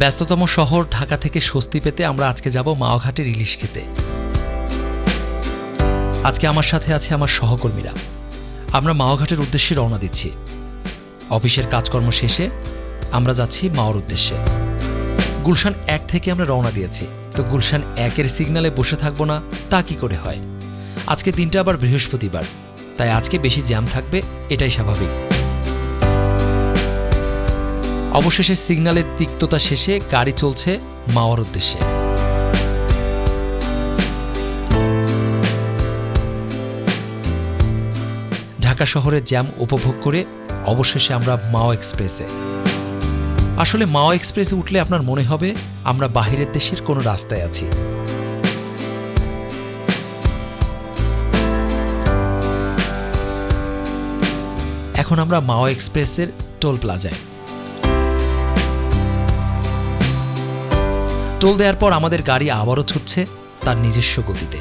ব্যস্ততম শহর ঢাকা থেকে স্বস্তি পেতে আমরা আজকে যাব মাওঘাটের ইলিশ খেতে। আজকে আমার সাথে আছে আমার সহকর্মীরা। আমরা মাওঘাটের উদ্দেশ্যে রওনা দিচ্ছি। অফিসের কাজকর্ম শেষে আমরা যাচ্ছি মাওর উদ্দেশ্যে। গুলশান এক থেকে আমরা রওনা দিয়েছি। তো গুলশান একের সিগনালে বসে থাকব না, তা কি করে হয়? আজকে দিনটা আবার বৃহস্পতিবার। তাই আজকে বেশি জ্যাম থাকবে, এটাই স্বাভাবিক। অবশেষে সিগন্যালের তিক্ততা শেষে গাড়ি চলছে মাওয়ার উদ্দেশ্যে। ঢাকা শহরের জ্যাম উপভোগ করে অবশেষে আমরা মাও এক্সপ্রেসে। আসলে মাও এক্সপ্রেসে উঠলে আপনার মনে হবে আমরা বাহিরের দেশের কোনো রাস্তায় আছি। এখন আমরা মাও এক্সপ্রেসের টোল প্লাজায়। টোল দেওয়ার পর আমাদের গাড়ি আবারও ছুটছে তার নিজস্ব গতিতে।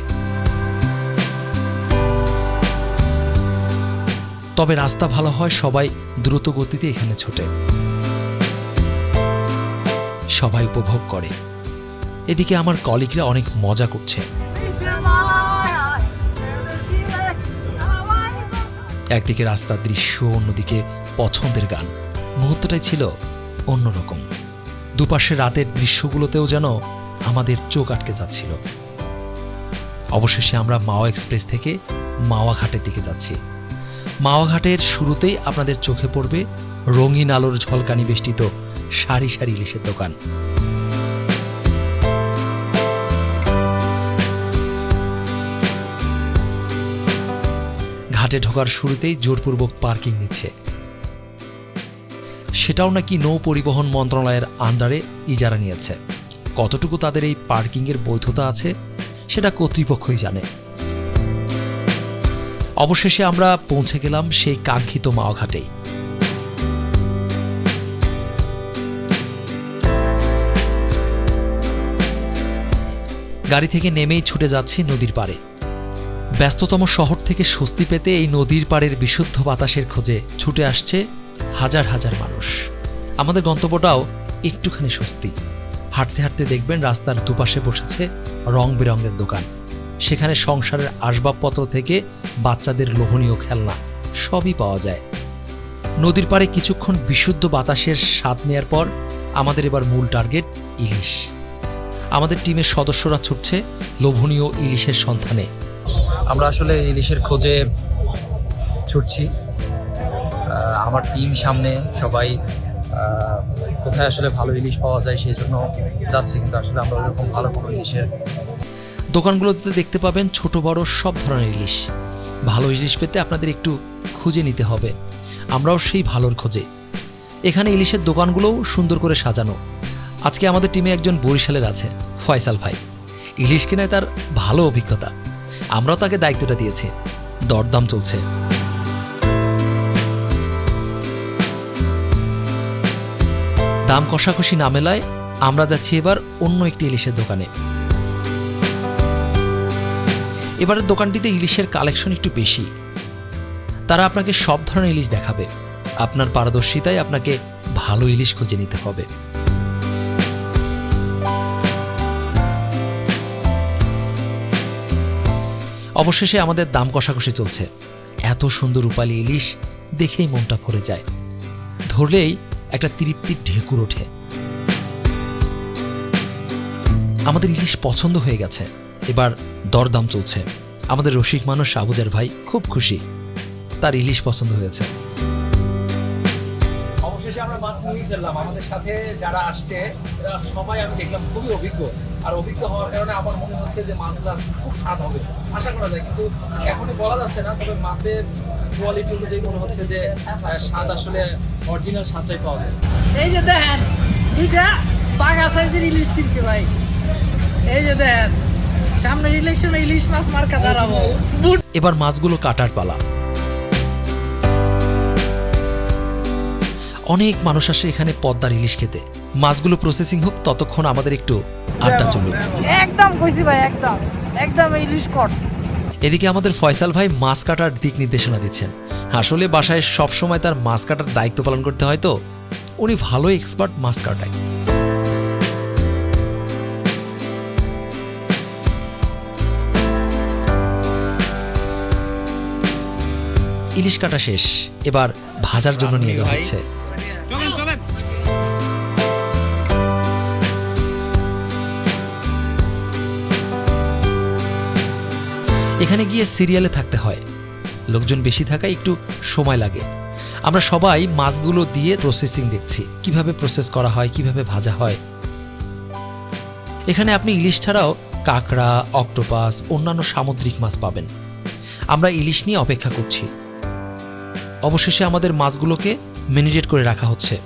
তবে রাস্তা ভালো হয়, সবাই দ্রুত গতিতে এখানে ছোটে। সবাই উপভোগ করে। এদিকে আমার কলিগরা অনেক মজা করছে। একদিকে রাস্তার দৃশ্য, অন্যদিকে পছন্দের গান। মুহূর্তটাই ছিল অন্যরকম। দুপাশে রাতের দৃশ্যগুলোতেও যেন আমাদের চোখ আটকে যাচ্ছিল। অবশেষে আমরা মাওয়া এক্সপ্রেস থেকে মাওয়া ঘাটের দিকে যাচ্ছি। মাওয়া ঘাটের শুরুতেই আপনাদের চোখে পড়বে রঙিন আলোর ঝলকানি বেষ্টিত সারি সারি ইলিশের দোকান। ঘাটে ঢোকার শুরুতেই জোরপূর্বক পার্কিং নিচ্ছে। সেটাও নাকি নৌ পরিবহন মন্ত্রণালয়ের আন্ডারে ইজারা নিয়েছে। কতটুকু তাদের এই পার্কিংয়ের বৈধতা আছে, সেটা কর্তৃপক্ষই জানে। অবশেষে আমরা পৌঁছে গেলাম সেই কাঙ্ক্ষিত মাওঘাটেই গাড়ি থেকে নেমেই ছুটে যাচ্ছি নদীর পাড়ে। ব্যস্ততম শহর থেকে স্বস্তি পেতে এই নদীর পাড়ের বিশুদ্ধ বাতাসের খোঁজে ছুটে আসছে হাজার হাজার মানুষ। আমাদের গন্তব্যটাও একটুখানি স্বস্তি। হাঁটতে হাঁটতে দেখবেন রাস্তার দুপাশে বসেছে রং বেরঙের দোকান। সেখানে সংসারের আসবাবপত্র থেকে বাচ্চাদের লোভনীয় খেলনা সবই পাওয়া যায়। নদীর পাড়ে কিছুক্ষণ বিশুদ্ধ বাতাসের স্বাদ নেয়ার পর আমাদের এবার মূল টার্গেট ইলিশ। আমাদের টিমের সদস্যরা ছুটছে লোভনীয় ইলিশের সন্ধানে। আমরা আসলে ইলিশের খোঁজে ছুটছি। আমার টিম সামনে সবাই কোথায় আসলে ভালো ইলিশ পাওয়া যায় সেই জন্য যাচ্ছে, কিন্তু আসলে আমরা ওরকম ভালো কোনো ইলিশের দোকানগুলোতে দেখতে পাবেন ছোট, বড় সব ধরনের ইলিশ ভালো ইলিশ পেতে আপনাদের একটু খুঁজে নিতে হবে। আমরাও সেই ভালোর খোঁজে। এখানে ইলিশের দোকানগুলোও সুন্দর করে সাজানো। আজকে আমাদের টিমে একজন বরিশালের আছে, ফয়সাল ভাই। ইলিশ কেনায় তার ভালো অভিজ্ঞতা। আমরাও তাকে দায়িত্বটা দিয়েছি। দরদাম চলছে। দাম কষাকষি না মেলায় আমরা যাচ্ছি এবার অন্য একটি ইলিশের দোকানে। এবারের দোকানটিতে ইলিশের কালেকশন একটু বেশি। তারা আপনাকে সব ধরনের ইলিশ দেখাবে। আপনার পারদর্শিতায় আপনাকে ভালো ইলিশ খুঁজে নিতে হবে। অবশেষে আমাদের দাম কষাকষি চলছে। এত সুন্দর রূপালী ইলিশ দেখেই মনটা ভরে যায়। ধরলেই একটা তৃপ্তির ঢেকুর ওঠে। আমাদের ইলিশ পছন্দ হয়ে গেছে। এবার দরদাম চলছে। আমাদের রসিক মানুষ আবুজার ভাই খুব খুশি। তার ইলিশ পছন্দ হয়েছে। অবশেষে আমরা মাছ নিয়ে ফেললাম। আমাদের সাথে যারা আসছে, এরা সবাই আমি দেখলাম খুবই অভিজ্ঞ। আর অভিজ্ঞ হওয়ার কারণে আমার মনে হচ্ছে যে মাছগুলো খুব স্বাদ হবে। আশা করা যায়, কিন্তু এখনই বলা যাচ্ছে না, তবে মাছের কোয়ালিটি অনুযায়ী মনে হচ্ছে যে স্বাদ আসলে অরিজিনাল স্বাদটাই পাওয়া যায়। এই যে দেখেন দুইটা বাঘা সাইজের ইলিশ কিনছি ভাই। এই যে দেখেন সামনে ইলেকশনে ইলিশ মাছ মার্কা দাঁড়াবো। এবার মাছগুলো কাটার পালা। অনেক মানুষ আসে এখানে পদ্মার ইলিশ খেতে। মাছগুলো প্রসেসিং হোক ততক্ষণ আমাদের একটু আড্ডা চলুক। একদম কইছি ভাই একদম। একদম ইলিশ কট এদিকে আমাদের ফয়সাল ভাই মাছ কাটার দিক নির্দেশনা দিচ্ছেন। আসলে বাসায় সবসময় তার মাছ কাটার দায়িত্ব পালন করতে হয় তো। উনি ভালো এক্সপার্ট মাছ কাটায়। ইলিশ কাটা শেষ। এবার ভাজার জন্য নিয়ে যাওয়া হচ্ছে। এখানে গিয়ে সিরিয়ালে থাকতে হয়। লোকজন বেশি থাকায় একটু সময় লাগে। আমরা সবাই মাছগুলো দিয়ে প্রসেসিং দেখছি। কীভাবে প্রসেস করা হয়, কীভাবে ভাজা হয়। এখানে আপনি ইলিশ ছাড়াও কাঁকড়া, অক্টোপাস, অন্যান্য সামুদ্রিক মাছ পাবেন। আমরা ইলিশ নিয়ে অপেক্ষা করছি। অবশেষে আমাদের মাছগুলোকে ম্যারিনেট করে রাখা হচ্ছে।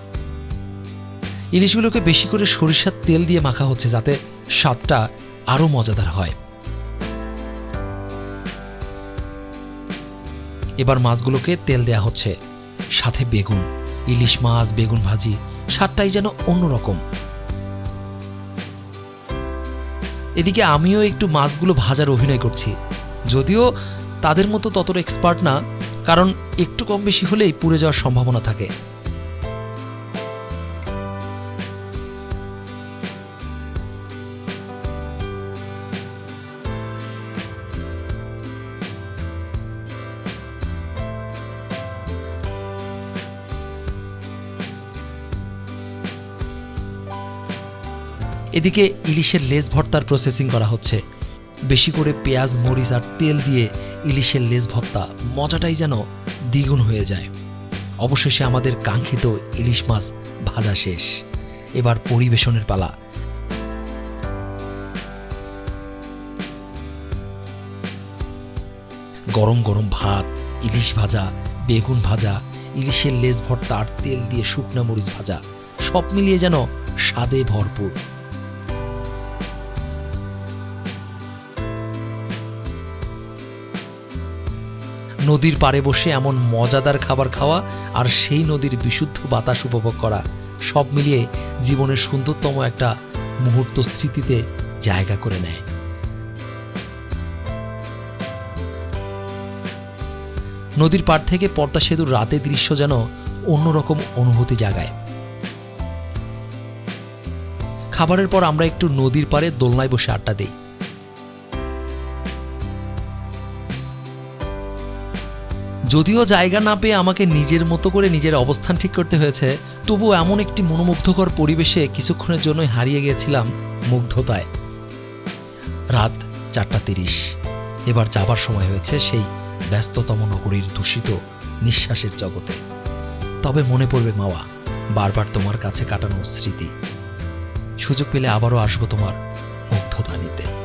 ইলিশগুলোকে বেশি করে সরিষার তেল দিয়ে মাখা হচ্ছে যাতে স্বাদটা আরও মজাদার হয়। এবার মাছগুলোকে তেল দেয়া হচ্ছে। সাথে বেগুন, ইলিশ মাছ, বেগুন ভাজি স্বাদটাই যেন অন্যরকম। এদিকে আমিও একটু মাছগুলো ভাজার অভিনয় করছি। যদিও তাদের মতো ততটা এক্সপার্ট না, কারণ একটু কম বেশি হলেই পুড়ে যাওয়ার সম্ভাবনা থাকে। এদিকে ইলিশের লেজ ভর্তার প্রসেসিং করা হচ্ছে। বেশি করে পেঁয়াজ, মরিচ আর তেল দিয়ে ইলিশের লেজ ভর্তা। মজাটাই যেন দ্বিগুণ হয়ে যায়। অবশেষে আমাদের কাঙ্ক্ষিত ইলিশ মাছ ভাজা শেষ। এবার পরিবেশনের পালা। গরম গরম ভাত, ইলিশ ভাজা, বেগুন ভাজা, ইলিশের লেজ ভর্তা আর তেল দিয়ে শুকনা মরিচ ভাজা, সব মিলিয়ে যেন স্বাদে ভরপুর। নদীর পাড়ে বসে এমন মজাদার খাবার খাওয়া আর সেই নদীর বিশুদ্ধ বাতাস উপভোগ করা, সব মিলিয়ে জীবনের সুন্দরতম একটা মুহূর্ত স্মৃতিতে জায়গা করে নেয়। নদীর পাড় থেকে পদ্মা সেতুর রাতের দৃশ্য যেন অন্যরকম অনুভূতি জাগায়। খাবারের পর আমরা একটু নদীর পাড়ে দোলনায় বসে আড্ডা দিই। যদিও জায়গা না পেয়ে আমাকে নিজের মতো করে নিজের অবস্থান ঠিক করতে হয়েছে, তবুও এমন একটি মনোমুগ্ধকর পরিবেশে কিছুক্ষণের জন্যই হারিয়ে গিয়েছিলাম মুগ্ধতায়। রাত চারটা তিরিশ। এবার যাবার সময় হয়েছে সেই ব্যস্ততম নগরীর দূষিত নিঃশ্বাসের জগতে। তবে মনে পড়বে মাওয়া, বারবার তোমার কাছে কাটানো স্মৃতি। সুযোগ পেলে আবারও আসব তোমার মুগ্ধতা নিতে।